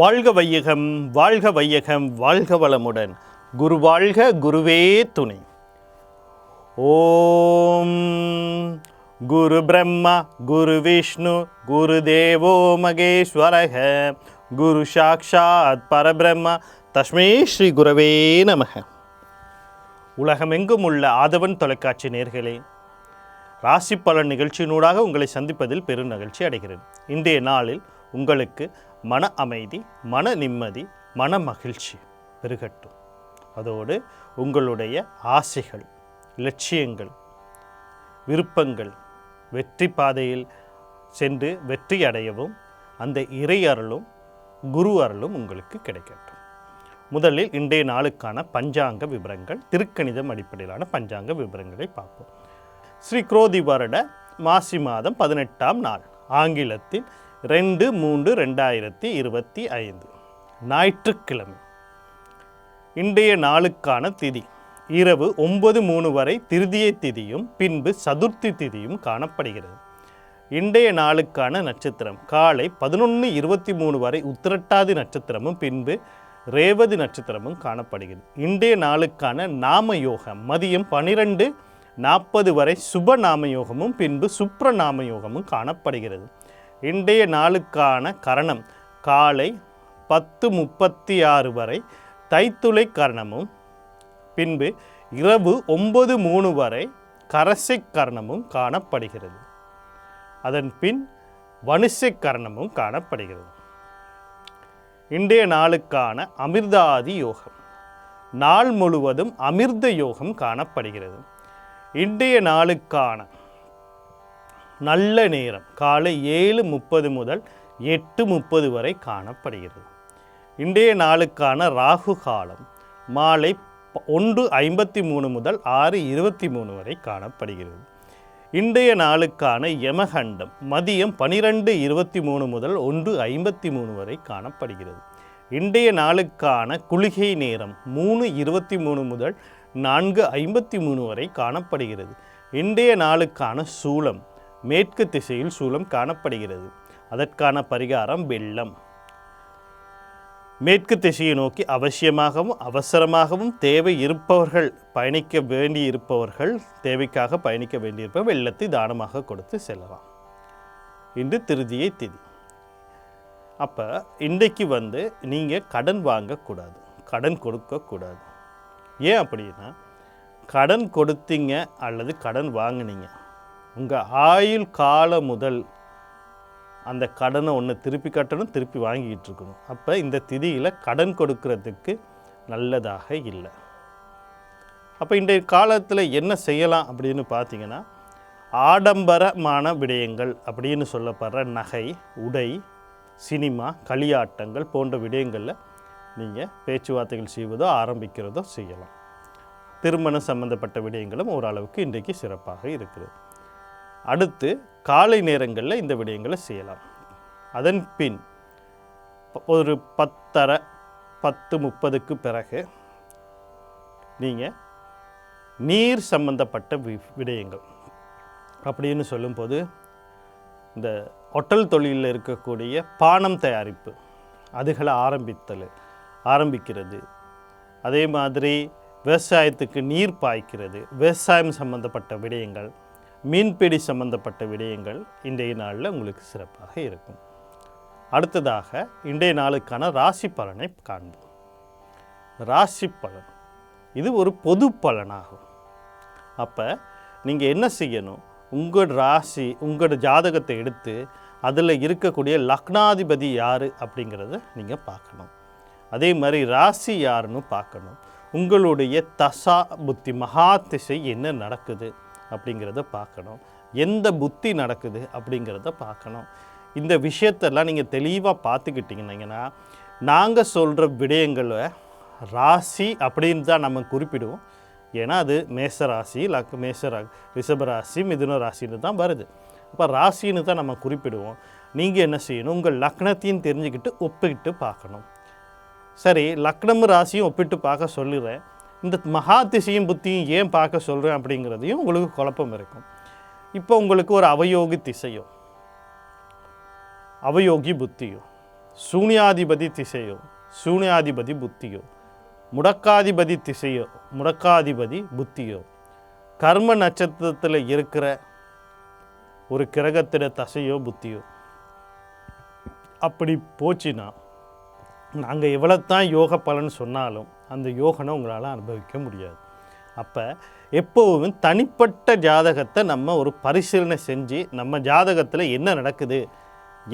வாழ்க வையகம் வாழ்க வையகம் வாழ்க வளமுடன். குரு வாழ்க குருவே துணை. ஓம் குரு பிரம்மா குரு விஷ்ணு குரு தேவோ மகேஸ்வரக. குரு சாக்ஷாத் பரபிரம்மா தஸ்மே ஸ்ரீ குரவே நமக. உலகமெங்கும் உள்ள ஆதவன் தொலைக்காட்சி நேர்களே ராசி பலன் நிகழ்ச்சியினூடாக உங்களை சந்திப்பதில் பெரும் நிகழ்ச்சி அடைகிறேன். இன்றைய நாளில் உங்களுக்கு மன அமைதி மன நிம்மதி மன மகிழ்ச்சி பெருகட்டும். அதோடு உங்களுடைய ஆசைகள் லட்சியங்கள் விருப்பங்கள் வெற்றி பாதையில் சென்று வெற்றி அடையவும் அந்த இறை அருளும் குரு அருளும் உங்களுக்கு கிடைக்கட்டும். முதலில் இன்றைய நாளுக்கான பஞ்சாங்க விவரங்கள் திருக்கணிதம் அடிப்படையிலான பஞ்சாங்க விவரங்களை பார்ப்போம். ஸ்ரீ குரோதி வருட மாசி மாதம் பதினெட்டாம் நாள் ஆங்கிலத்தில் ரெண்டு மூன்று ரெண்டாயிரத்தி இருபத்தி ஐந்து. ஞாயிற்றுக்கிழமை. இன்றைய நாளுக்கான திதி. இரவு ஒன்பது மூணு வரை திருதியை திதியும் பின்பு சதுர்த்தி திதியும் காணப்படுகிறது. இன்றைய நாளுக்கான நட்சத்திரம். காலை பதினொன்று இருபத்தி மூணு வரை உத்திரட்டாதி நட்சத்திரமும் பின்பு ரேவதி நட்சத்திரமும் காணப்படுகிறது. இன்றைய நாளுக்கான நாம யோகம் மதியம் பனிரெண்டு நாற்பது வரை சுப நாம யோகமும் பின்பு சுப்ர நாம யோகமும் காணப்படுகிறது. இன்றைய நாளுக்கான கரணம் காலை பத்து முப்பத்தி ஆறு வரை தைத்துளை கரணமும் பின்பு இரவு ஒன்பது மூணு வரை கரசை கரணமும் காணப்படுகிறது. அதன் பின் வனுசை கரணமும் காணப்படுகிறது. இன்றைய நாளுக்கான அமிர்தாதி யோகம். நாள் முழுவதும் அமிர்த யோகம் காணப்படுகிறது. இன்றைய நாளுக்கான நல்ல நேரம். காலை ஏழு முப்பது முதல் எட்டு முப்பது வரை காணப்படுகிறது. இன்றைய நாளுக்கான ராகு காலம் மாலை ஒன்று ஐம்பத்தி மூணு முதல் ஆறு இருபத்தி மூணு வரை காணப்படுகிறது. இன்றைய நாளுக்கான யமகண்டம் மதியம் பனிரெண்டு இருபத்தி மூணு முதல் ஒன்று ஐம்பத்தி மூணு வரை காணப்படுகிறது. இன்றைய நாளுக்கான குளிகை நேரம் மூணு இருபத்தி மூணு முதல் நான்கு ஐம்பத்தி மூணு வரை காணப்படுகிறது. இன்றைய நாளுக்கான சூலம் மேற்கு திசையில் சூலம் காணப்படுகிறது. அதற்கான பரிகாரம் வெள்ளம். மேற்கு திசையை நோக்கி அவசியமாகவும் அவசரமாகவும் தேவை இருப்பவர்கள் பயணிக்க வேண்டி இருப்பவர்கள் தேவைக்காக பயணிக்க வேண்டியிருப்ப வெள்ளத்தை தானமாக கொடுத்து செல்லலாம். இன்று திருதியை திதி. அப்போ இன்றைக்கு வந்து நீங்கள் கடன் வாங்கக்கூடாது. கடன் கொடுக்கக்கூடாது. ஏன் அப்படின்னா கடன் கொடுத்தீங்க அல்லது கடன் வாங்குனீங்க. உங்கள் ஆயுள் காலம் முதல் அந்த கடனை ஒன்று திருப்பி கட்டணும் திருப்பி வாங்கிக்கிட்டு இருக்கணும். அப்போ இந்த திதியில் கடன் கொடுக்கறதுக்கு நல்லதாக இல்லை. அப்போ இன்றைய காலத்தில் என்ன செய்யலாம் அப்படின்னு பார்த்தீங்கன்னா ஆடம்பரமான விடயங்கள் அப்படின்னு சொல்லப்படுற நகை உடை சினிமா களியாட்டங்கள் போன்ற விடயங்களில் நீங்கள் பேச்சுவார்த்தைகள் செய்வதோ ஆரம்பிக்கிறதோ செய்யலாம். திருமணம் சம்பந்தப்பட்ட விடயங்களும் ஓரளவுக்கு இன்றைக்கு சிறப்பாக இருக்கிறது. அடுத்து காலை நேரங்களில் இந்த விடயங்களை செய்யலாம். அதன் பின் ஒரு பத்தரை பத்து முப்பதுக்கு பிறகு நீங்கள் நீர் சம்பந்தப்பட்ட வி விடயங்கள். அப்படின்னு சொல்லும்போது இந்த ஹோட்டல் தொழிலில் இருக்கக்கூடிய பானம் தயாரிப்பு அதுகளை ஆரம்பித்தல் ஆரம்பிக்கிறது. அதே மாதிரி விவசாயத்துக்கு நீர் பாய்க்கிறது விவசாயம் சம்பந்தப்பட்ட விடயங்கள் மீன்பிடி சம்பந்தப்பட்ட விடயங்கள் இன்றைய நாளில் உங்களுக்கு சிறப்பாக இருக்கும். அடுத்ததாக இன்றைய நாளுக்கான ராசி பலனை காண்போம். ராசி பலன். இது ஒரு பொது பலனாகும். அப்போ நீங்கள் என்ன செய்யணும்? உங்கள் ராசி உங்களோட ஜாதகத்தை எடுத்து அதில் இருக்கக்கூடிய லக்னாதிபதி யார் அப்படிங்கிறத நீங்கள் பார்க்கணும். அதே மாதிரி ராசி யாருன்னு பார்க்கணும். உங்களுடைய தசா புத்தி மகா திசை என்ன நடக்குது? அப்படிங்கிறத பார்க்கணும். எந்த புத்தி நடக்குது அப்படிங்கிறத பார்க்கணும். இந்த விஷயத்தெல்லாம் நீங்கள் தெளிவாக பார்த்துக்கிட்டிங்கன்னா நாங்கள் சொல்கிற விடயங்களை ராசி அப்படின்னு தான் நம்ம குறிப்பிடுவோம். ஏன்னா அது மேச ராசி லக் மேச ரா ரிஷப ராசி மிதுன ராசின்னு தான் வருது. அப்போ ராசின்னு தான் நம்ம குறிப்பிடுவோம். நீங்கள் என்ன செய்யணும்? உங்கள் லக்னத்தையும் தெரிஞ்சுக்கிட்டு ஒப்பிட்டு பார்க்கணும். சரி லக்னமும் ராசியும் ஒப்பிட்டு பார்க்க சொல்லுறேன். இந்த மகா திசையும் புத்தியும் ஏன் பார்க்க சொல்கிறேன் அப்படிங்கிறதையும் உங்களுக்கு குழப்பம் இருக்கும். இப்போ உங்களுக்கு ஒரு அவயோகி திசையோ அவயோகி புத்தியோ சூனியாதிபதி திசையோ சூனியாதிபதி புத்தியோ முடக்காதிபதி திசையோ முடக்காதிபதி புத்தியோ கர்ம நட்சத்திரத்தில் இருக்கிற ஒரு கிரகத்திட தசையோ புத்தியோ அப்படி போச்சுன்னா நாங்கள் எவ்வளோ தான் யோக பலன் சொன்னாலும் அந்த யோகனை உங்களால் அனுபவிக்க முடியாது. அப்போ எப்போவுமே தனிப்பட்ட ஜாதகத்தை நம்ம ஒரு பரிசீலனை செஞ்சு நம்ம ஜாதகத்தில் என்ன நடக்குது?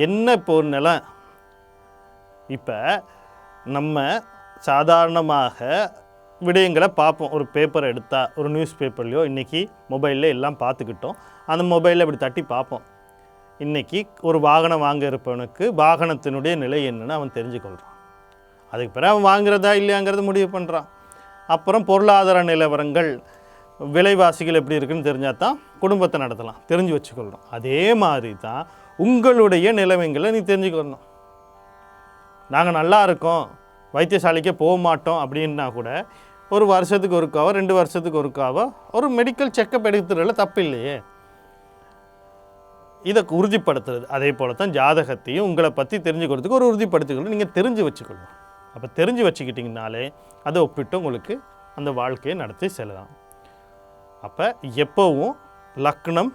என்ன இப்போ ஒரு நிலம் இப்போ நம்ம சாதாரணமாக விடயங்களை பார்ப்போம். ஒரு பேப்பரை எடுத்தால் ஒரு நியூஸ் பேப்பர்லையோ இன்றைக்கி மொபைலில் எல்லாம் பார்த்துக்கிட்டோம். அந்த மொபைலில் இப்படி தட்டி பார்ப்போம். இன்றைக்கி ஒரு வாகனம் வாங்க இருப்பவனுக்கு வாகனத்தினுடைய நிலை என்னென்னு அவன் தெரிஞ்சுக்கொள்கிறான் அதுக்கு பிறகு அவன் வாங்குறதா இல்லையாங்கிறது முடிவு பண்ணுறான் அப்புறம் பொருளாதார நிலவரங்கள் விலைவாசிகள் எப்படி இருக்குன்னு தெரிஞ்சால் தான் குடும்பத்தை நடத்தலாம். தெரிஞ்சு வச்சுக்கொள்ளணும். அதே மாதிரி தான் உங்களுடைய நிலைமைங்களை நீ தெரிஞ்சுக்கொள்ளணும். நாங்கள் நல்லா இருக்கோம் வைத்தியசாலைக்கே போக மாட்டோம் அப்படின்னா கூட ஒரு வருஷத்துக்கு ஒருக்காவோ ரெண்டு வருஷத்துக்கு ஒருக்காவோ ஒரு மெடிக்கல் செக்கப் எடுக்கிறதுல தப்பு இல்லையே. இதை உறுதிப்படுத்துறது. அதே போல தான் ஜாதகத்தையும் உங்களை பற்றி தெரிஞ்சுக்கிறதுக்கு ஒரு உறுதிப்படுத்திக்கொள்ள நீங்கள் தெரிஞ்சு வச்சுக்கொள்ளணும். அப்போ தெரிஞ்சு வச்சுக்கிட்டிங்கனாலே அதை ஒப்பிட்டு உங்களுக்கு அந்த வாழ்க்கையை நடத்தி செல்லலாம். அப்போ எப்போவும் லக்னம்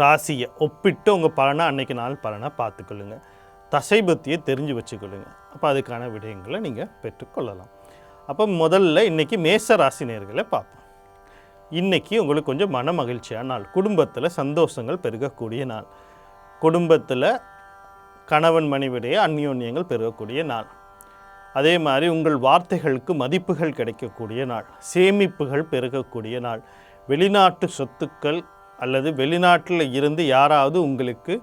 ராசியை ஒப்பிட்டு உங்கள் பலனை அன்னைக்கு நாள் பலனை பார்த்துக்கொள்ளுங்க. தசை புத்தியை தெரிஞ்சு வச்சுக்கொள்ளுங்க. அப்போ அதுக்கான விடயங்களை நீங்கள் பெற்றுக்கொள்ளலாம். அப்போ முதல்ல இன்றைக்கி மேச ராசி நேர்களை பார்ப்போம். இன்றைக்கி உங்களுக்கு கொஞ்சம் மன மகிழ்ச்சியான நாள். குடும்பத்தில் சந்தோஷங்கள் பெருகக்கூடிய நாள். குடும்பத்தில் கணவன் மனைவிடைய அந்யோன்யங்கள் பெருகக்கூடிய நாள். அதே மாதிரி உங்கள் வார்த்தைகளுக்கு மதிப்புகள் கிடைக்கக்கூடிய நாள் சேமிப்புகள் பெருகக்கூடிய நாள். வெளிநாட்டு சொத்துக்கள் அல்லது வெளிநாட்டில் இருந்து யாராவது உங்களுக்கு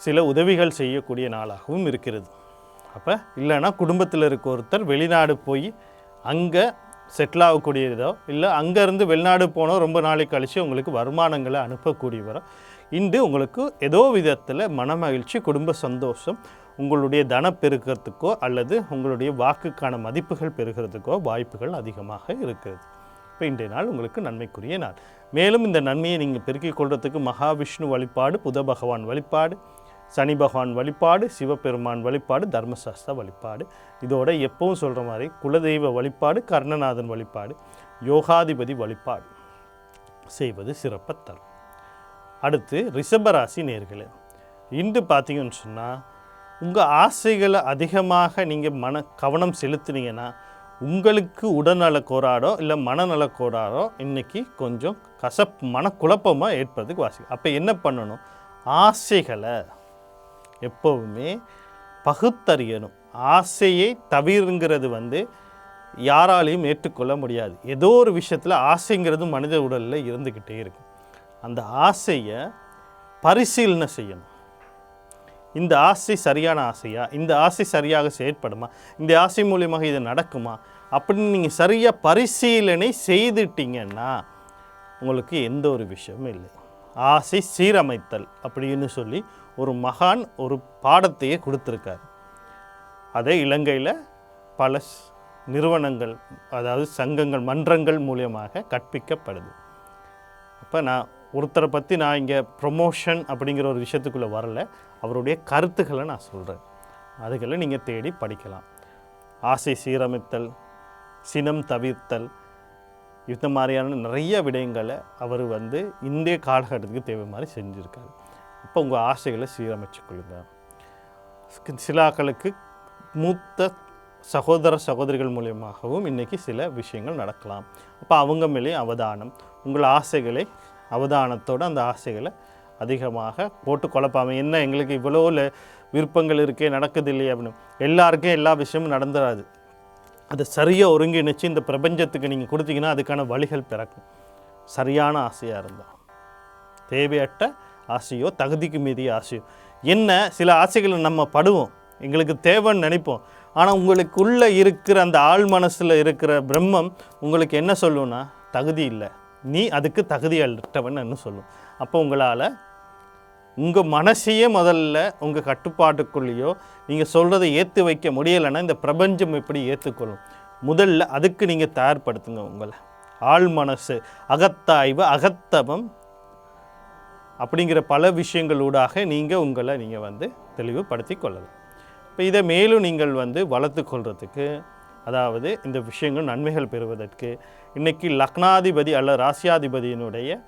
சில உதவிகள் செய்யக்கூடிய நாளாகவும் இருக்கிறது. அப்போ இல்லைன்னா குடும்பத்தில் இருக்க ஒருத்தர் வெளிநாடு போய் அங்கே செட்டில் ஆகக்கூடியதோ இல்லை அங்கேருந்து வெளிநாடு போனோ ரொம்ப நாளைக்கு கழித்து உங்களுக்கு வருமானங்களை அனுப்பக்கூடியவரோ இன்று உங்களுக்கு ஏதோ விதத்தில் மனமகிழ்ச்சி குடும்ப சந்தோஷம் உங்களுடைய தன பெருக்கிறதுக்கோ அல்லது உங்களுடைய வாக்குக்கான மதிப்புகள் பெறுகிறதுக்கோ வாய்ப்புகள் அதிகமாக இருக்கிறது இப்போ இன்றைய நாள் உங்களுக்கு நன்மைக்குரிய நாள். மேலும் இந்த நன்மையை நீங்கள் பெருக்கிக் கொள்வதுக்கு மகாவிஷ்ணு வழிபாடு புத பகவான் வழிபாடு சனி பகவான் வழிபாடு சிவபெருமான் வழிபாடு தர்மசாஸ்திர வழிபாடு. இதோட எப்பவும் சொல்கிற மாதிரி குலதெய்வ வழிபாடு கர்ணநாதன் வழிபாடு யோகாதிபதி வழிபாடு செய்வது சிறப்பை தரும். அடுத்து ரிஷபராசி நேர்களே இன்று பார்த்தீங்கன்னு சொன்னால் உங்கள் ஆசைகளை அதிகமாக நீங்கள் மன கவனம் செலுத்துனீங்கன்னா உங்களுக்கு உடல்நல கோளாறோ இல்லை மனநல கோளாறோ இன்றைக்கி கொஞ்சம் கசப் மனக்குழப்பமாக ஏற்படுறதுக்கு வாசி அப்போ என்ன பண்ணணும்? ஆசைகளை எப்போவுமே பகுத்தறியணும். ஆசையை தவிர்ங்கிறது வந்து யாராலையும் ஏற்றுக்கொள்ள முடியாது. ஏதோ ஒரு விஷயத்தில் ஆசைங்கிறது மனித உடலில் இருந்துக்கிட்டே இருக்கும். அந்த ஆசையை பரிசீலனை செய்யணும். இந்த ஆசை சரியான ஆசையா? இந்த ஆசை சரியாக செயற்படுமா? இந்த ஆசை மூலியமாக இது நடக்குமா? அப்படின்னு நீங்கள் சரியாக பரிசீலனை செய்துட்டீங்கன்னா உங்களுக்கு எந்த ஒரு விஷயமும் இல்லை. ஆசை சீரமைத்தல் அப்படின்னு சொல்லி ஒரு மகான் ஒரு பாடத்தையே கொடுத்துருக்காரு. அதே இலங்கையில் பல நிறுவனங்கள் அதாவது சங்கங்கள் மன்றங்கள் மூலியமாக கற்பிக்கப்படுது. அப்போ நான் ஒருத்தரை பற்றி நான் இங்கே ப்ரொமோஷன் அப்படிங்கிற ஒரு விஷயத்துக்குள்ளே வரல. அவருடைய கருத்துக்களை நான் சொல்கிறேன் அதுகளை நீங்கள் தேடி படிக்கலாம். ஆசை சீரமைத்தல் சினம் தவிர்த்தல் இந்த மாதிரியான நிறைய விடயங்களை அவர் வந்து இந்திய காலகட்டத்துக்கு தேவை மாதிரி செஞ்சுருக்காரு. அப்போ உங்கள் ஆசைகளை சீரமைச்சு கொள்ளுங்க. சிலாக்களுக்கு மூத்த சகோதர சகோதரிகள் மூலியமாகவும் இன்றைக்கி சில விஷயங்கள் நடக்கலாம். அப்போ அவங்க மேலேயும் அவதானம் உங்கள் ஆசைகளை அவதானத்தோடு அந்த ஆசைகளை அதிகமாக போட்டு குழப்பாமல் என்ன எங்களுக்கு இவ்வளோ விருப்பங்கள் இருக்கே நடக்குது இல்லையே அப்படின்னு. எல்லாருக்கும் எல்லா விஷயமும் நடந்துடாது அதை சரியாக ஒருங்கிணைச்சு இந்த பிரபஞ்சத்துக்கு நீங்கள் கொடுத்தீங்கன்னா அதுக்கான வழிகள் பிறக்கும். சரியான ஆசையாக இருந்தால் தேவையற்ற ஆசையோ தகுதிக்கு மீறிய ஆசையோ. என்ன சில ஆசைகளை நம்ம படுவோம். எங்களுக்கு தேவைன்னு நினைப்போம். ஆனால் உங்களுக்குள்ளே இருக்கிற அந்த ஆள் மனசில் இருக்கிற பிரம்மம் உங்களுக்கு என்ன சொல்லுன்னா தகுதி இல்லை. நீ அதுக்கு தகுதி அற்றவன்னு சொல்லும். அப்போ உங்களால் உங்கள் மனசையே முதல்ல உங்கள் கட்டுப்பாட்டுக்குள்ளேயோ நீங்கள் சொல்கிறதை ஏற்று வைக்க முடியலைன்னா இந்த பிரபஞ்சம் எப்படி ஏற்றுக்கொள்ளும் முதல்ல அதுக்கு நீங்கள் தயார்படுத்துங்க உங்களை. ஆள் மனசு அகத்தாய்வு அகத்தவம் அப்படிங்கிற பல விஷயங்களூடாக நீங்கள் உங்களை நீங்கள் வந்து தெளிவுபடுத்தி கொள்ளலாம். இப்போ இதை மேலும் நீங்கள் வந்து வளர்த்து கொள்வதுக்கு அதாவது இந்த விஷயங்கள் நன்மைகள் பெறுவதற்கு இன்றைக்கி லக்னாதிபதி அல்ல ராசியாதிபதியினுடைய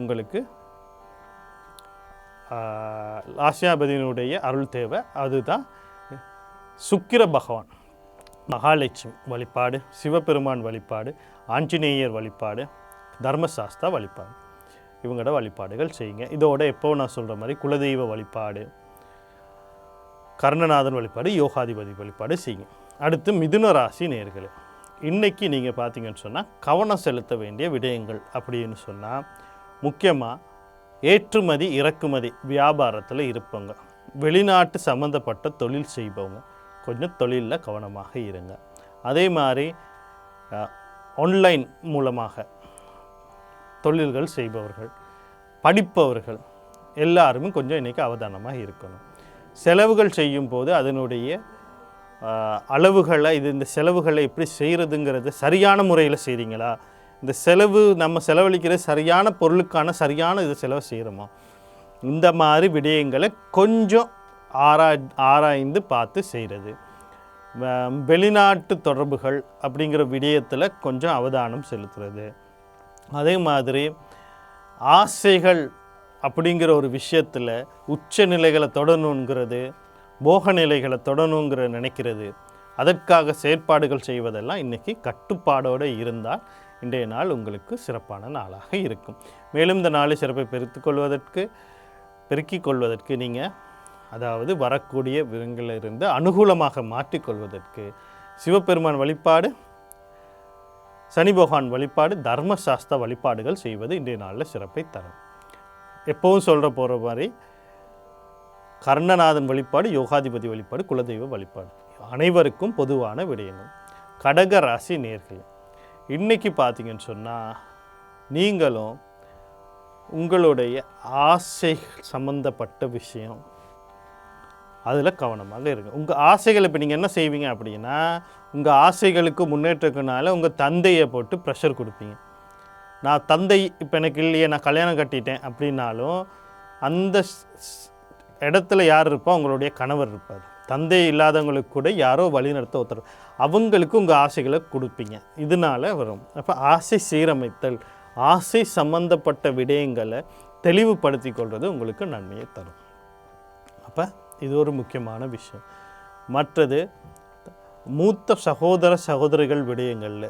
உங்களுக்கு ஆசியாபதியினுடைய அருள் தேவை. அதுதான் சுக்கிர பகவான். மகாலட்சுமி வழிபாடு சிவபெருமான் வழிபாடு ஆஞ்சநேயர் வழிபாடு தர்மசாஸ்தா வழிபாடு. இவங்களோட வழிபாடுகள் செய்யுங்க. இதோட எப்போ நான் சொல்கிற மாதிரி குலதெய்வ வழிபாடு கர்ணநாதன் வழிபாடு யோகாதிபதி வழிபாடு செய்யுங்க. அடுத்து மிதுன ராசி நேர்களே இன்றைக்கி நீங்கள் பார்த்தீங்கன்னு சொன்னால் கவனம் செலுத்த வேண்டிய விடயங்கள் அப்படின்னு சொன்னால் முக்கியமாக ஏற்றுமதி இறக்குமதி வியாபாரத்தில் இருப்பவங்க வெளிநாட்டு சம்மந்தப்பட்ட தொழில் செய்பவங்க கொஞ்சம் தொழிலில் கவனமாக இருங்க. அதே மாதிரி ஆன்லைன் மூலமாக தொழில்கள் செய்பவர்கள் படிப்பவர்கள் எல்லாருமே கொஞ்சம் இன்றைக்கி அவதானமாக இருக்கணும். செலவுகள் செய்யும்போது அதனுடைய அளவுகளை இது இந்த செலவுகளை எப்படி செய்கிறதுங்கிறது சரியான முறையில் செய்கிறீங்களா இந்த செலவு நம்ம செலவழிக்கிற சரியான பொருளுக்கான சரியான இது செலவு செய்கிறோமா இந்த மாதிரி விடயங்களை கொஞ்சம் ஆரா ஆராய்ந்து பார்த்து செய்கிறது வெளிநாட்டு தொடர்புகள் அப்படிங்கிற விடயத்தில் கொஞ்சம் அவதானம் செலுத்துறது. அதே மாதிரி ஆசைகள் அப்படிங்கிற ஒரு விஷயத்தில் உச்ச நிலைகளை தொடணுங்கிறது போக நிலைகளை தொடணுங்கிற நினைக்கிறது. அதற்காக செயற்பாடுகள் செய்வதெல்லாம் இன்றைக்கி கட்டுப்பாடோடு இருந்தால் இன்றைய நாள் உங்களுக்கு சிறப்பான நாளாக இருக்கும். மேலும் இந்த நாளை சிறப்பை பெருத்துக்கொள்வதற்கு பெருக்கிக் கொள்வதற்கு நீங்கள் அதாவது வரக்கூடிய விதங்களிலிருந்து அனுகூலமாக மாற்றிக்கொள்வதற்கு சிவபெருமான் வழிபாடு சனி பகவான் வழிபாடு தர்மசாஸ்திர வழிபாடுகள் செய்வது இன்றைய நாளில் சிறப்பை தரும். எப்பவும் சொல்கிற போகிற மாதிரி கர்ணநாதன் வழிபாடு யோகாதிபதி வழிபாடு குலதெய்வ வழிபாடு அனைவருக்கும் பொதுவான விடயங்கள். கடக ராசி நேர்கள் இன்றைக்கி பார்த்தீங்கன்னு சொன்னால் நீங்களும் உங்களுடைய ஆசை சம்மந்தப்பட்ட விஷயம் அதில் கவனமாக இருங்க. உங்கள் ஆசைகள் இப்போ நீங்கள் என்ன செய்வீங்க அப்படின்னா உங்கள் ஆசைகளுக்கு முன்னேற்றக்குனால உங்கள் தந்தையை போட்டு ப்ரெஷர் கொடுப்பீங்க. நான் தந்தை இப்போ எனக்கு இல்லையே நான் கல்யாணம் கட்டிட்டேன் அப்படின்னாலும் அந்த ஸ்- இடத்துல யார் இருப்பா? உங்களுடைய கணவர் இருப்பார். தந்தை இல்லாதவங்களுக்கு கூட யாரோ வழிநடத்த ஒருத்தர். அவங்களுக்கு உங்கள் ஆசைகளை கொடுப்பீங்க. இதனால வரும். அப்போ ஆசை சீரமைத்தல் ஆசை சம்பந்தப்பட்ட விடயங்களை தெளிவுபடுத்தி கொள்வது உங்களுக்கு நன்மையை தரும். அப்போ இது ஒரு முக்கியமான விஷயம். மற்றது மூத்த சகோதர சகோதரிகள் விடயங்களில்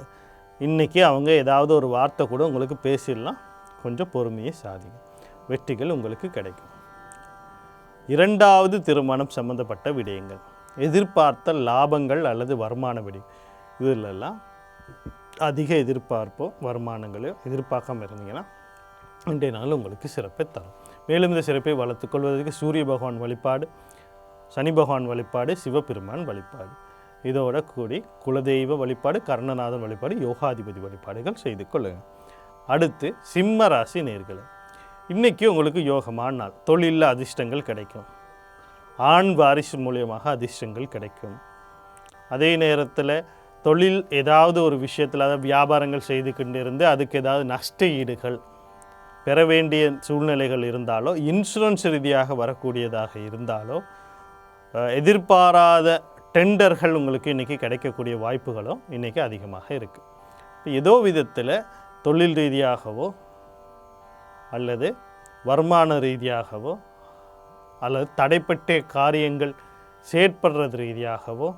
இன்றைக்கி அவங்க ஏதாவது ஒரு வார்த்தை கூட உங்களுக்கு பேசிடலாம். கொஞ்சம் பொறுமையை சாதிங்க. வெற்றிகள் உங்களுக்கு கிடைக்கும். இரண்டாவது திருமணம் சம்பந்தப்பட்ட விடயங்கள். எதிர்பார்த்த லாபங்கள் அல்லது வருமான விடயம் இதிலெல்லாம் அதிக எதிர்பார்ப்போ வருமானங்களையோ எதிர்பார்க்காம இருந்தீங்கன்னா இன்றைய நாள் உங்களுக்கு சிறப்பை தரும். மேலும் இந்த சிறப்பை வளர்த்துக்கொள்வதற்கு சூரிய பகவான் வழிபாடு சனி பகவான் வழிபாடு சிவபெருமான் வழிபாடு. இதோட கூடி குலதெய்வ வழிபாடு கர்ணநாதன் வழிபாடு யோகாதிபதி வழிபாடுகள் செய்து கொள்ளுங்கள் அடுத்து சிம்ம ராசி நேர்களை. இன்றைக்கி உங்களுக்கு யோகமான நாள். தொழிலில் அதிர்ஷ்டங்கள் கிடைக்கும். ஆண் வாரிசு மூலியமாக அதிர்ஷ்டங்கள் கிடைக்கும். அதே நேரத்தில் தொழில் ஏதாவது ஒரு விஷயத்தில் அதாவது வியாபாரங்கள் செய்து கொண்டிருந்து அதுக்கு ஏதாவது நஷ்ட ஈடுகள் பெற வேண்டிய சூழ்நிலைகள் இருந்தாலோ இன்சூரன்ஸ் ரீதியாக வரக்கூடியதாக இருந்தாலோ எதிர்பாராத டெண்டர்கள் உங்களுக்கு இன்றைக்கி கிடைக்கக்கூடிய வாய்ப்புகளும் இன்றைக்கி அதிகமாக இருக்குது ஏதோ விதத்தில் தொழில் ரீதியாகவோ அல்லது வருமான ரீதியாகவோ அல்லது தடைப்பட்ட காரியங்கள் செயற்படுறது ரீதியாகவோ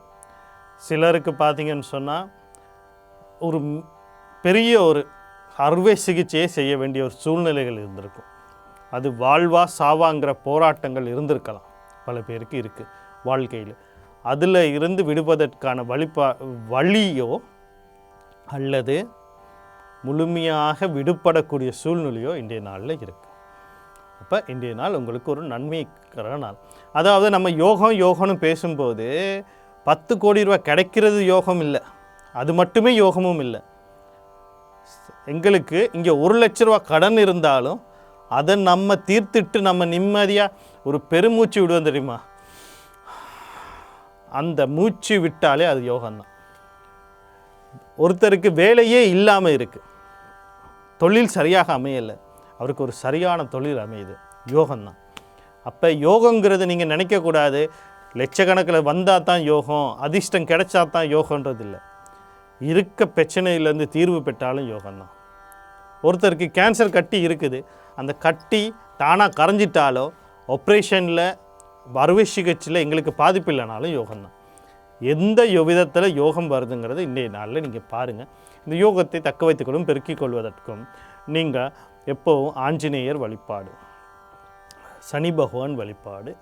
சிலருக்கு பார்த்திங்கன்னு சொன்னால் ஒரு பெரிய ஒரு அறுவை சிகிச்சையை செய்ய வேண்டிய ஒரு சூழ்நிலைகள் இருந்திருக்கும். அது வாழ்வா சாவாங்கிற போராட்டங்கள் இருந்திருக்கலாம். பல பேருக்கு இருக்குது வாழ்க்கையில். அதில் இருந்து விடுவதற்கான வழிபா வழியோ அல்லது முழுமையாக விடுபடக்கூடிய சூழ்நிலையோ இன்றைய நாளில் இருக்குது அப்போ இன்றைய நாள் உங்களுக்கு ஒரு நன்மைக்கிற நாள். அதாவது நம்ம யோகம் யோகம்னு பேசும்போது பத்து கோடி ரூபா கிடைக்கிறது யோகம் இல்லை. அது மட்டுமே யோகமும் இல்லை. எங்களுக்கு இங்கே ஒரு லட்ச ரூபா கடன் இருந்தாலும் அதை நம்ம தீர்த்துட்டு நம்ம நிம்மதியாக ஒரு பெருமூச்சு விடுவோம் தெரியுமா? அந்த மூச்சு விட்டாலே அது யோகம்தான். ஒருத்தருக்கு வேலையே இல்லாமல் இருக்குது தொழில் சரியாக அமையலை. அவருக்கு ஒரு சரியான தொழில் அமையுது. யோகம்தான். அப்போ யோகங்கிறது நீங்கள் நினைக்கக்கூடாது. லட்சக்கணக்கில் வந்தால் தான் யோகம் அதிர்ஷ்டம் கிடைச்சா தான் யோகன்றது இல்லை இருக்க பிரச்சனையிலேருந்து தீர்வு பெற்றாலும் யோகம்தான். ஒருத்தருக்கு கேன்சர் கட்டி இருக்குது. அந்த கட்டி தானாக கரைஞ்சிட்டாலோ ஆப்ரேஷனில் அறுவை சிகிச்சையில் எங்களுக்கு பாதிப்பு இல்லைனாலும் யோகம்தான். எந்த விதத்தில் யோகம் வருதுங்கிறது இன்றைய நாளில் நீங்கள் பாருங்கள் இந்த யோகத்தை தக்க வைத்துக்கொள்ளும் பெருக்கிக் கொள்வதற்கும். நீங்கள் எப்போவும் ஆஞ்சநேயர் வழிபாடு சனி பகவான் வழிபாடு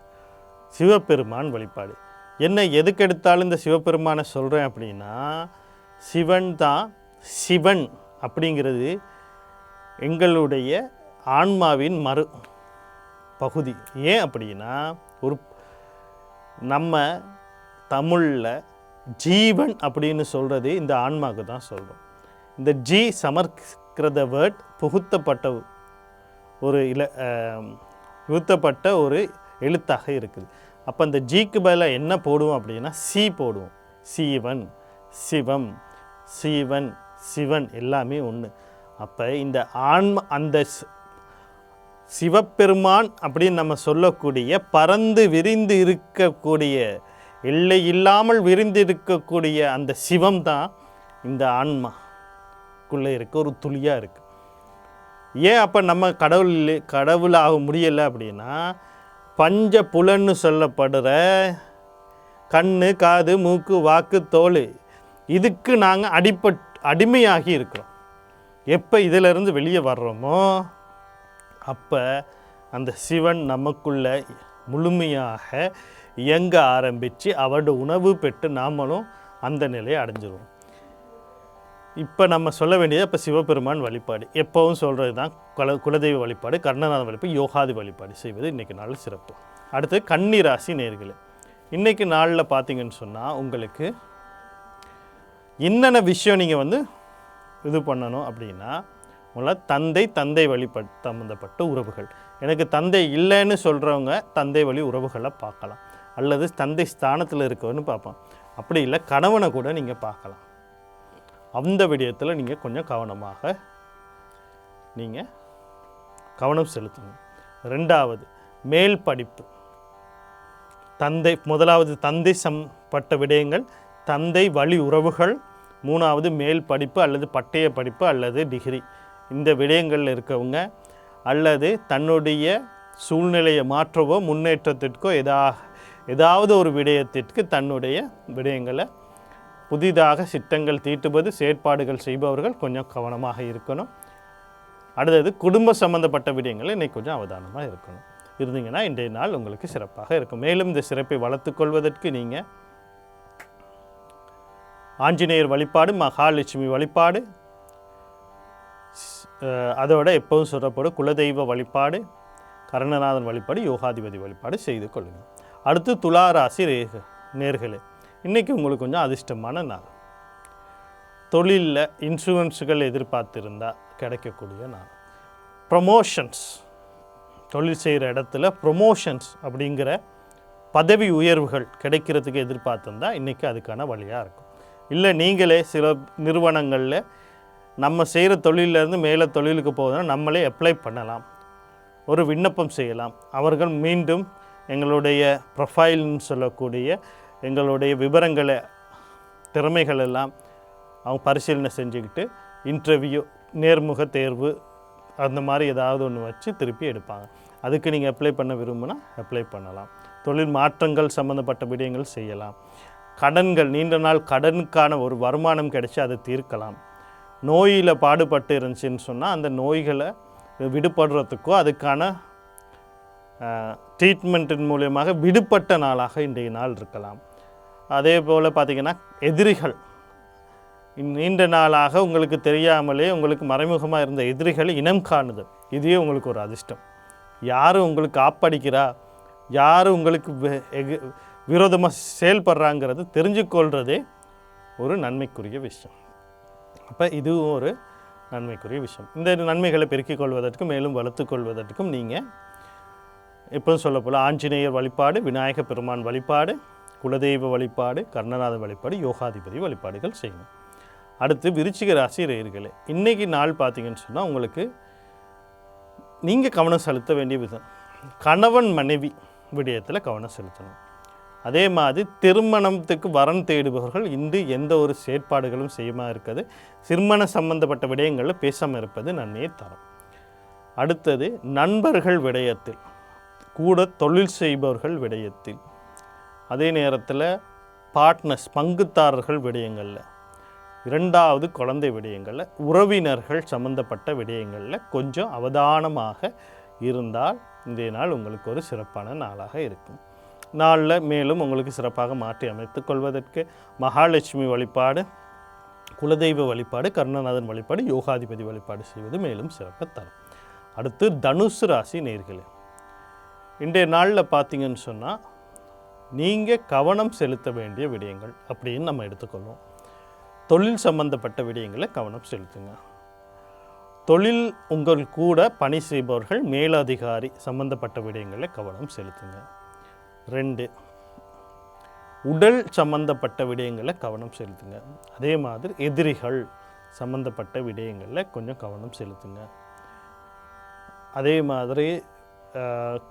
சிவபெருமான் வழிபாடு. என்ன எதுக்கெடுத்தாலும் இந்த சிவபெருமானை சொல்கிறேன் அப்படின்னா சிவன் தான் சிவன் அப்படிங்கிறது எங்களுடைய ஆன்மாவின் மறு பகுதி. ஏன் அப்படின்னா ஒரு நம்ம தமிழில் ஜீவன் அப்படின்னு சொல்கிறது இந்த ஆன்மாவுக்கு தான் சொல்கிறோம் இந்த ஜி சமர்க்கிருத வேர்ட் புகுத்தப்பட்ட ஒரு இல புகுத்தப்பட்ட ஒரு எழுத்தாக இருக்குது. அப்போ இந்த ஜிக்கு பதிலாக என்ன போடுவோம் அப்படின்னா சி போடுவோம். சீவன் சிவம் சீவன் சிவன் எல்லாமே ஒன்று அப்போ இந்த ஆன்ம அந்த ஸ்- சிவபெருமான் அப்படின்னு நம்ம சொல்லக்கூடிய பறந்து விரிந்து இருக்கக்கூடிய எல்லை இல்லாமல் விரிந்து இருக்கக்கூடிய அந்த சிவம் தான் இந்த ஆன்மாக்குள்ளே இருக்க ஒரு துளியாக இருக்குது ஏன் அப்போ நம்ம கடவுள் இல்லை- கடவுளாக முடியலை அப்படின்னா பஞ்ச புலன்னு சொல்லப்படுற கண் காது மூக்கு வாக்கு தோல் இதுக்கு நாங்கள் அடிப்பட் அடிமையாகி இருக்கிறோம். எப்போ இதிலிருந்து வெளியே வர்றோமோ அப்போ அந்த சிவன் நமக்குள்ள முழுமையாக இயங்க ஆரம்பித்து அவரோட உணவு பெற்று நாமளும் அந்த நிலையை அடைஞ்சிருவோம். இப்போ நம்ம சொல்ல வேண்டியது இப்போ சிவபெருமான் வழிபாடு. எப்போவும் சொல்கிறது தான் குல குலதெய்வ வழிபாடு கர்ணநாத வழிபாடு யோகாதி வழிபாடு செய்வது இன்றைக்கி நாள் சிறப்பு. அடுத்து கன்னி ராசி நேர்களே இன்றைக்கு நாளில் பார்த்தீங்கன்னு சொன்னால் உங்களுக்கு என்னென்ன விஷயம் நீங்கள் வந்து இது பண்ணணும் அப்படின்னா முதல்ல தந்தை தந்தை வழிபட் சம்மந்தப்பட்ட உறவுகள். எனக்கு தந்தை இல்லைன்னு சொல்கிறவங்க தந்தை வழி உறவுகளை பார்க்கலாம். அல்லது தந்தை ஸ்தானத்தில் இருக்கவன்னு பார்ப்போம். அப்படி இல்லை கணவனை கூட நீங்கள் பார்க்கலாம். அந்த விடயத்தில் நீங்கள் கொஞ்சம் கவனமாக நீங்கள் கவனம் செலுத்தணும். ரெண்டாவது மேல் படிப்பு. தந்தை முதலாவது தந்தை சம்பட்ட விடயங்கள் தந்தை வழி உறவுகள் மூணாவது மேல் படிப்பு அல்லது பட்டய படிப்பு அல்லது டிகிரி. இந்த விடயங்களில் இருக்கவங்க அல்லது தன்னுடைய சூழ்நிலையை மாற்றவோ முன்னேற்றத்திற்கோ எதா ஏதாவது ஒரு விடயத்திற்கு தன்னுடைய விடயங்களை புதிதாக சித்தங்கள் தீட்டுவது செயற்பாடுகள் செய்பவர்கள் கொஞ்சம் கவனமாக இருக்கணும். அடுத்தது குடும்ப சம்பந்தப்பட்ட விடயங்கள் இன்னைக்கு கொஞ்சம் அவதானமாக இருக்கணும். இருந்தீங்கன்னா இன்றைய நாள் உங்களுக்கு சிறப்பாக இருக்கும். மேலும் இந்த சிறப்பை வளர்த்துக் கொள்வதற்கு நீங்கள் ஆஞ்சநேயர் வழிபாடு மகாலட்சுமி வழிபாடு அதோட எப்பவும் சொல்லப்படும் குலதெய்வ வழிபாடு கருணநாதன் வழிபாடு யோகாதிபதி வழிபாடு செய்து கொள்ளுங்கள். அடுத்து துலா ராசி நேர்களே. இன்றைக்கி உங்களுக்கு கொஞ்சம் அதிர்ஷ்டமான நாள். தொழிலில் இன்சூரன்ஸுகள் எதிர்பார்த்திருந்தால் கிடைக்கக்கூடிய நாள். ப்ரமோஷன்ஸ் தொழில் செய்கிற இடத்துல ப்ரொமோஷன்ஸ் அப்படிங்கிற பதவி உயர்வுகள் கிடைக்கிறதுக்கு எதிர்பார்த்துருந்தா இன்றைக்கி அதுக்கான வழியாக இருக்கும். இல்லை நீங்களே சில நிறுவனங்களில் நம்ம செய்கிற தொழிலேருந்து மேலே தொழிலுக்கு போகுதுன்னா நம்மளே அப்ளை பண்ணலாம். ஒரு விண்ணப்பம் செய்யலாம். அவர்கள் மீண்டும் எங்களுடைய ப்ரொஃபைல்னு சொல்லக்கூடிய எங்களுடைய விவரங்களை திறமைகள் எல்லாம் அவங்க பரிசீலனை செஞ்சுக்கிட்டு இன்டர்வியூ நேர்முக தேர்வு அந்த மாதிரி ஏதாவது ஒன்று வச்சு திருப்பி எடுப்பாங்க. அதுக்கு நீங்கள் அப்ளை பண்ண விரும்புனா அப்ளை பண்ணலாம். தொழில் மாற்றங்கள் சம்மந்தப்பட்ட விடயங்கள் செய்யலாம். கடன்கள் நீண்ட நாள் கடனுக்கான ஒரு வருமானம் கிடைச்சி அதை தீர்க்கலாம். நோயில் பாடுபட்டு இருந்துச்சுன்னு சொன்னால் அந்த நோய்களை விடுபடுறதுக்கோ அதுக்கான ட்ரீட்மெண்ட்டின் மூலியமாக விடுபட்ட நாளாக இன்றைய நாள் இருக்கலாம். அதே போல் பார்த்திங்கன்னா எதிரிகள் நீண்ட நாளாக உங்களுக்கு தெரியாமலே உங்களுக்கு மறைமுகமாக இருந்த எதிரிகள் இனம் காணுது. இதையே உங்களுக்கு ஒரு அதிர்ஷ்டம். யார் உங்களுக்கு ஆப்படிக்கிறா யார் உங்களுக்கு எகு விரோதமாக செயல்படுறாங்கிறது தெரிஞ்சுக்கொள்கிறதே ஒரு நன்மைக்குரிய விஷயம். அப்போ இதுவும் ஒரு நன்மைக்குரிய விஷயம். இந்த நன்மைகளை பெருக்கிக் கொள்வதற்கும் மேலும் வளர்த்துக்கொள்வதற்கும் நீங்கள் எப்போதும் சொல்ல போல ஆஞ்சநேயர் வழிபாடு விநாயக பெருமான் வழிபாடு குலதெய்வ வழிபாடு கர்ணநாத வழிபாடு யோகாதிபதி வழிபாடுகள் செய்யணும். அடுத்து விருச்சிக ராசி ரேர்களே இன்றைக்கி நாள் பார்த்தீங்கன்னு சொன்னால் உங்களுக்கு நீங்கள் கவனம் செலுத்த வேண்டிய விதம். கணவன் மனைவி விடயத்தில் கவனம் செலுத்தணும். அதே மாதிரி திருமணத்துக்கு வரன் தேடுபவர்கள் இன்று எந்த ஒரு செயற்பாடுகளும் செய்யாமல் இருக்கிறது. திருமண சம்பந்தப்பட்ட விடயங்களில் பேசாமல் இருப்பது நன்மையை தரும். அடுத்தது நண்பர்கள் விடயத்தில் கூட தொழில் செய்பவர்கள் விடயத்தில் அதே நேரத்தில் பார்ட்னர்ஸ் பங்குத்தாரர்கள் விடயங்களில். இரண்டாவது குழந்தை விடயங்களில் உறவினர்கள் சம்பந்தப்பட்ட விடயங்களில் கொஞ்சம் அவதானமாக இருந்தால் இந்த நாள் உங்களுக்கு ஒரு சிறப்பான நாளாக இருக்கும். நாளில் மேலும் உங்களுக்கு சிறப்பாக மாற்றி அமைத்துக் கொள்வதற்கு மகாலட்சுமி வழிபாடு குலதெய்வ வழிபாடு கருணநாதன் வழிபாடு யோகாதிபதி வழிபாடு செய்வது மேலும் சிறப்பை தரும். அடுத்து தனுசு ராசி நேர்களே. இன்றைய நாளில் பார்த்தீங்கன்னு சொன்னால் நீங்கள் கவனம் செலுத்த வேண்டிய விடயங்கள் அப்படின்னு நம்ம எடுத்துக்கொள்வோம். தொழில் சம்பந்தப்பட்ட விடயங்களை கவனம் செலுத்துங்க. தொழில் உங்கள் கூட பணி செய்பவர்கள் மேலதிகாரி சம்பந்தப்பட்ட விடயங்களை கவனம் செலுத்துங்க. ரெண்டு உடல் சம்பந்தப்பட்ட விடயங்களை கவனம் செலுத்துங்க. அதே மாதிரி எதிரிகள் சம்பந்தப்பட்ட விடயங்களில் கொஞ்சம் கவனம் செலுத்துங்க. அதே மாதிரி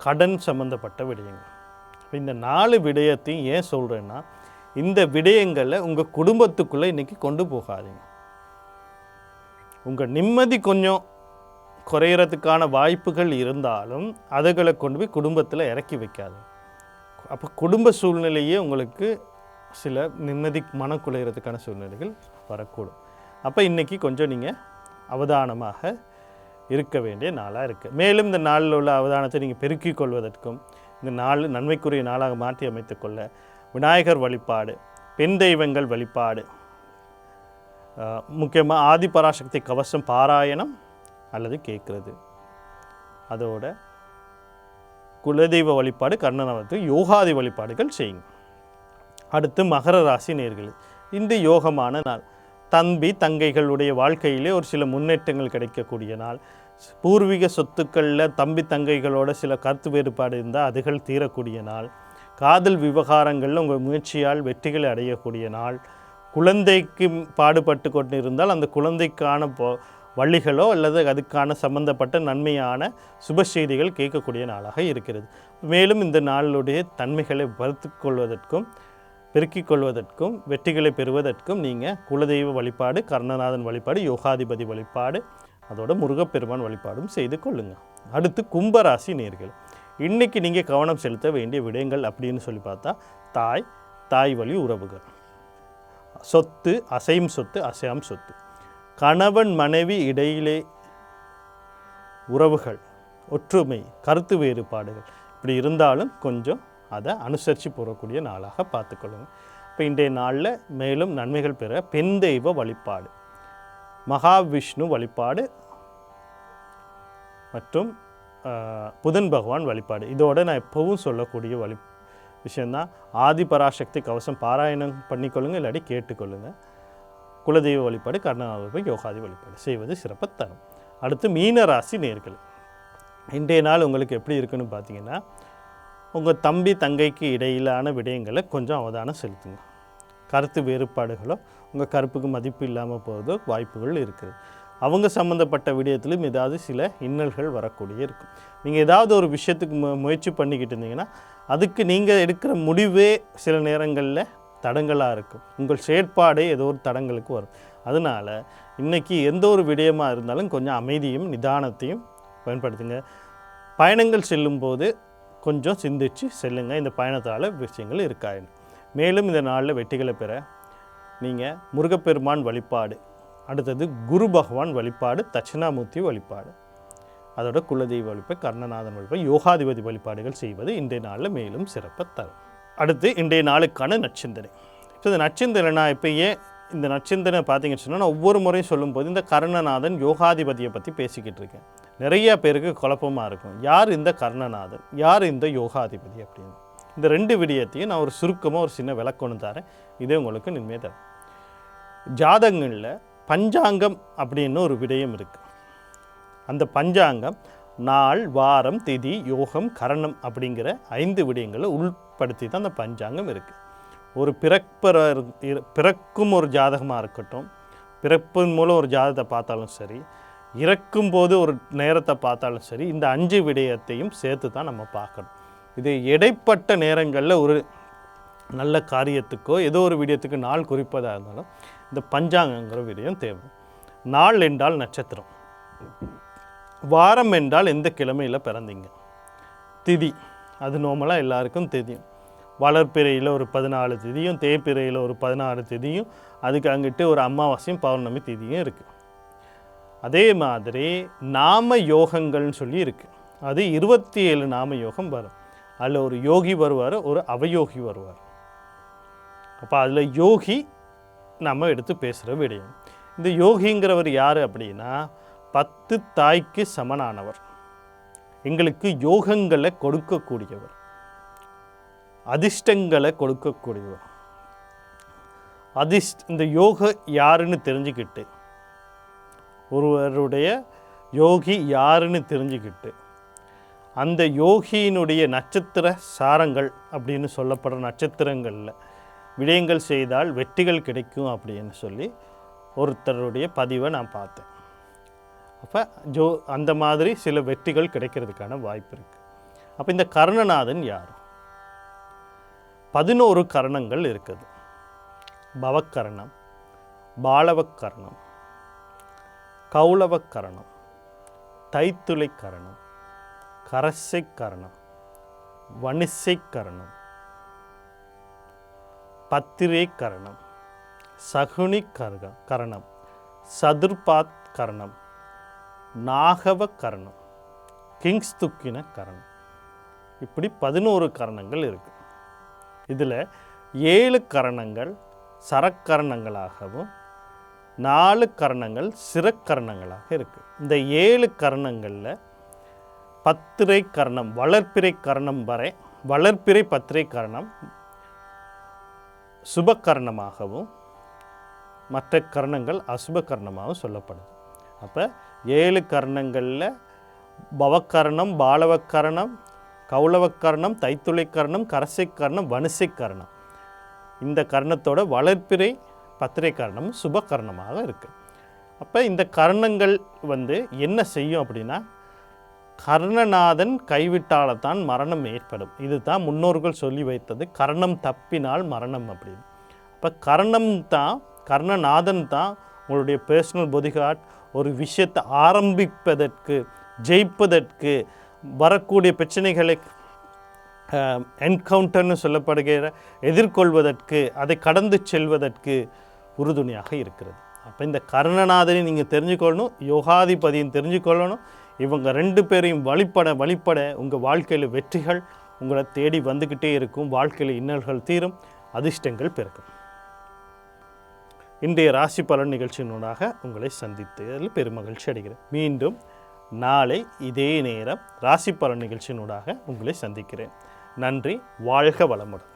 கடன் சம்பந்தப்பட்ட விடயங்கள். இந்த நாலு விடயத்தையும் ஏன் சொல்கிறேன்னா இந்த விடயங்களை உங்கள் குடும்பத்துக்குள்ளே இன்றைக்கி கொண்டு போகாதீங்க. உங்கள் நிம்மதி கொஞ்சம் குறையிறதுக்கான வாய்ப்புகள் இருந்தாலும் அதுகளை கொண்டு போய் குடும்பத்தில் இறக்கி வைக்காது அப்போ குடும்ப சூழ்நிலையே உங்களுக்கு சில நிம்மதி மனக்குலையிறதுக்கான சூழ்நிலைகள் வரக்கூடும். அப்போ இன்றைக்கி கொஞ்சம் நீங்கள் அவதானமாக இருக்க வேண்டிய நாளாக இருக்குது மேலும் இந்த நாளில் உள்ள அவதானத்தை நீங்கள் பெருக்கிக் கொள்வதற்கும் இந்த நாள் நன்மைக்குரிய நாளாக மாற்றி அமைத்துக்கொள்ள விநாயகர் வழிபாடு பெண் தெய்வங்கள் வழிபாடு முக்கியமாக ஆதி பராசக்தி கவசம் பாராயணம் அல்லது கேட்குறது. அதோட குலதெய்வ வழிபாடு கர்ணனவத்து யோகாதி வழிபாடுகள் செய்யுங்க. அடுத்து மகர ராசி நேர்கள் இந்த யோகமான நாள். தம்பி தங்கைகளுடைய வாழ்க்கையிலே ஒரு சில முன்னேற்றங்கள் கிடைக்கக்கூடிய நாள். பூர்வீக சொத்துக்களில் தம்பி தங்கைகளோட சில கருத்து வேறுபாடு இருந்தால் அதுகள் தீரக்கூடிய நாள். காதல் விவகாரங்களில் உங்கள் முயற்சியால் வெற்றிகளை அடையக்கூடிய நாள். குழந்தைக்கு பாடுபட்டு கொண்டு இருந்தால் அந்த குழந்தைக்கான போ வழிகளோ அல்லது அதுக்கான சம்பந்தப்பட்ட நன்மையான சுப செய்திகள் கேட்கக்கூடிய நாளாக இருக்கிறது. மேலும் இந்த நாளுடைய தன்மைகளை வளர்த்து கொள்வதற்கும் பெருக்கிக் கொள்வதற்கும் வெற்றிகளை பெறுவதற்கும் நீங்கள் குலதெய்வ வழிபாடு கர்ணநாதன் வழிபாடு யோகாதிபதி வழிபாடு அதோட முருகப்பெருமான் வழிபாடும் செய்து கொள்ளுங்க. அடுத்து கும்பராசி நேர்கள். இன்னைக்கு நீங்கள் கவனம் செலுத்த வேண்டிய விடயங்கள் அப்படின்னு சொல்லி பார்த்தா தாய் தாய் வழி உறவுகள். சொத்து அசையும் சொத்து அசையாம் சொத்து. கணவன் மனைவி இடையிலே உறவுகள் ஒற்றுமை கருத்து வேறுபாடுகள். இப்படி இருந்தாலும் கொஞ்சம் அதை அனுசரித்து போகக்கூடிய நாளாக பார்த்துக்கொள்ளுங்க. இப்போ இன்றைய நாளில் மேலும் நன்மைகள் பெற பெண் தெய்வ வழிபாடு. மகாவிஷ்ணு வழிபாடு மற்றும் புதன் பகவான் வழிபாடு. இதோடு நான் எப்பவும் சொல்லக்கூடிய வழி விஷயந்தான் ஆதிபராசக்தி கவசம் பாராயணம் பண்ணிக்கொள்ளுங்க இல்லாட்டி கேட்டுக்கொள்ளுங்க. குலதெய்வ வழிபாடு கர்ணநாதர் யோகாதி வழிபாடு செய்வது சிறப்பை தரும். அடுத்து மீன ராசி நேர்கள். இன்றைய நாள் உங்களுக்கு எப்படி இருக்குன்னு பார்த்தீங்கன்னா உங்கள் தம்பி தங்கைக்கு இடையிலான விடயங்களை கொஞ்சம் அவதானம் செலுத்துங்க. கருத்து வேறுபாடுகளோ உங்கள் கருப்புக்கு மதிப்பு இல்லாமல் போகிறதோ வாய்ப்புகள் இருக்குது. அவங்க சம்மந்தப்பட்ட விடயத்திலும் ஏதாவது சில இன்னல்கள் வரக்கூடிய இருக்கும். நீங்கள் ஏதாவது ஒரு விஷயத்துக்கு மு முயற்சி பண்ணிக்கிட்டு இருந்தீங்கன்னா அதுக்கு நீங்கள் எடுக்கிற முடிவே சில நேரங்களில் தடங்களாக இருக்கும். உங்கள் செயற்பாடே ஏதோ ஒரு தடங்களுக்கு வரும். அதனால் இன்றைக்கி எந்த ஒரு விடயமாக இருந்தாலும் கொஞ்சம் அமைதியும் நிதானத்தையும் பயன்படுத்துங்க. பயணங்கள் செல்லும்போது கொஞ்சம் சிந்திச்சு செல்லுங்கள் இந்த பயணத்தால் விஷயங்கள் இருக்காது மேலும் இந்த நாளில் வெற்றிகளை பெற நீங்கள் முருகப்பெருமான் வழிபாடு அடுத்தது குரு பகவான் வழிபாடு தட்சிணாமூர்த்தி வழிபாடு அதோட குலதெய்வ வழிபாடு கர்ணநாதன் வழிபாடு யோகாதிபதி வழிபாடுகள் செய்வது இன்றைய நாளில் மேலும் சிறப்பை தரும். அடுத்து இன்றைய நாளுக்கான நச்சிந்தனை இப்போ இந்த நச்சிந்தனைனா இப்போ ஏன் இந்த நச்சிந்தனை பார்த்தீங்கன்னு சொன்னால் நான் ஒவ்வொரு முறையும் சொல்லும்போது இந்த கர்ணநாதன் யோகாதிபதியை பற்றி பேசிக்கிட்டு இருக்கேன். நிறைய பேருக்கு குழப்பமாக இருக்கும். யார் இந்த கர்ணநாதன்? யார் இந்த யோகாதிபதி அப்படின்னு? இந்த ரெண்டு விடயத்தையும் நான் ஒரு சுருக்கமாக ஒரு சின்ன விளக்கொன்று தரேன். இதே உங்களுக்கு நின்மே தரும் ஜாதகங்களில் பஞ்சாங்கம் அப்படின்னு ஒரு விடயம் இருக்குது அந்த பஞ்சாங்கம் நாள் வாரம் திதி யோகம் கரணம் அப்படிங்கிற ஐந்து விடயங்களை உள்படுத்தி தான் அந்த பஞ்சாங்கம் இருக்குது ஒரு பிறப்பற பிறக்கும் ஒரு ஜாதகமாக இருக்கட்டும் பிறப்பின் மூலம் ஒரு ஜாதகத்தை பார்த்தாலும் சரி இறக்கும்போது ஒரு நேரத்தை பார்த்தாலும் சரி இந்த அஞ்சு விடயத்தையும் சேர்த்து தான் நம்ம பார்க்கணும். இது இடைப்பட்ட நேரங்களில் ஒரு நல்ல காரியத்துக்கோ ஏதோ ஒரு விடயத்துக்கு நாள் குறிப்பதாக இருந்தாலும் இந்த பஞ்சாங்கங்கிற விடயம் தேவை. நாள் என்றால் நட்சத்திரம். வாரம் என்றால் எந்த கிழமையில் பிறந்தீங்க? திதி. அது நோமலாக எல்லாருக்கும் தெரியும். வளர்ப்பிறையில் ஒரு பதினாலு திதியும் தேய்ப்பிறையில் ஒரு பதினாறு திதியும் அதுக்கு அங்கிட்டு ஒரு அமாவாசையும் பௌர்ணமி திதியும் இருக்குது அதே மாதிரி நாம யோகங்கள்னு சொல்லி இருக்குது அது இருபத்தி ஏழு நாம யோகம் வரும். அதில் ஒரு யோகி வருவார் ஒரு அவயோகி வருவார். அப்போ அதில் யோகி நம்ம எடுத்து பேசுகிற விடயம். இந்த யோகிங்கிறவர் யார் அப்படின்னா பத்து தாய்க்கு சமனானவர். எங்களுக்கு யோகங்களை கொடுக்கக்கூடியவர். அதிர்ஷ்டங்களை கொடுக்கக்கூடியவர். அதிர்ஷ்ட இந்த யோக யாருன்னு தெரிஞ்சுக்கிட்டு ஒருவருடைய யோகி யாருன்னு தெரிஞ்சுக்கிட்டு அந்த யோகியினுடைய நட்சத்திர சாரங்கள் அப்படின்னு சொல்லப்படுற நட்சத்திரங்களில் விடயங்கள் செய்தால் வெற்றிகள் கிடைக்கும் அப்படின்னு சொல்லி ஒருத்தருடைய பதிவை நான் பார்த்தேன். அப்போ ஜோ அந்த மாதிரி சில வெற்றிகள் கிடைக்கிறதுக்கான வாய்ப்பு இருக்குது அப்போ இந்த கர்ணநாதன் யார்? பதினோரு கரணங்கள் இருக்குது. பவக்கரணம் பாலவக்கரணம் கௌளவக்கரணம் தைத்துளை கரணம் கரசை கரணம் வணிசை கரணம் பத்திரை கரணம் சகுனி கர்க கரணம் சதுர்பாத் கரணம் நாகவ கரணம் கிங்ஸ் துக்கின கரணம் இப்படி பதினோரு கரணங்கள் இருக்கு. இதில் ஏழு கரணங்கள் சரக்கரணங்களாகவும் நாலு கரணங்கள் சிறக்கரணங்களாக இருக்குது இந்த ஏழு கரணங்களில் பத்திரை கரணம் வளர்ப்பிறை கரணம் வரை வளர்ப்பிறை பத்திரை கரணம் சுபகரணமாகவும் மற்ற கரணங்கள் அசுப கரணமாகவும் சொல்லப்படுது. அப்போ ஏழு கரணங்களில் பவக்கரணம் பாலவக்கரணம் கௌளவக்கரணம் தைத்துளைக்கரணம் கரசைக்கரணம் வணிசைக்கரணம் இந்த கர்ணத்தோட வளர்ப்பிறை பத்திரை கரணம் சுபகரணமாக இருக்குது அப்போ இந்த கர்ணங்கள் வந்து என்ன செய்யும் அப்படின்னா கர்ணநாதன் கைவிட்டால்தான் மரணம் ஏற்படும். இது தான் முன்னோர்கள் சொல்லி வைத்தது கர்ணம் தப்பினால் மரணம் அப்படின்னு. இப்போ கர்ணம் தான் கர்ணநாதன் தான் உங்களுடைய பர்சனல் பொதிகாட் ஒரு விஷயத்தை ஆரம்பிப்பதற்கு ஜெயிப்பதற்கு வரக்கூடிய பிரச்சனைகளை என்கவுண்டர்னு சொல்லப்படுகிற எதிர்கொள்வதற்கு அதை கடந்து செல்வதற்கு உறுதுணையாக இருக்கிறது. அப்போ இந்த கர்ணநாதனை நீங்கள் தெரிஞ்சுக்கொள்ளணும் யோகாதிபதியும் தெரிஞ்சுக்கொள்ளணும் இவங்க ரெண்டு பேரையும் வழிபட வழிபட உங்கள் வாழ்க்கையில் வெற்றிகள் உங்களை தேடி வந்துக்கிட்டே இருக்கும். வாழ்க்கையில் இன்னல்கள் தீரும். அதிர்ஷ்டங்கள் பிறக்கும் இன்றைய ராசி பலன் நிகழ்ச்சியினூடாக உங்களை சந்தித்ததில் பெருமகிழ்ச்சி அடைகிறேன். மீண்டும் நாளை இதே நேரம் ராசி பலன் நிகழ்ச்சியினூடாக உங்களை சந்திக்கிறேன். நன்றி. வாழ்க வளமுடன்.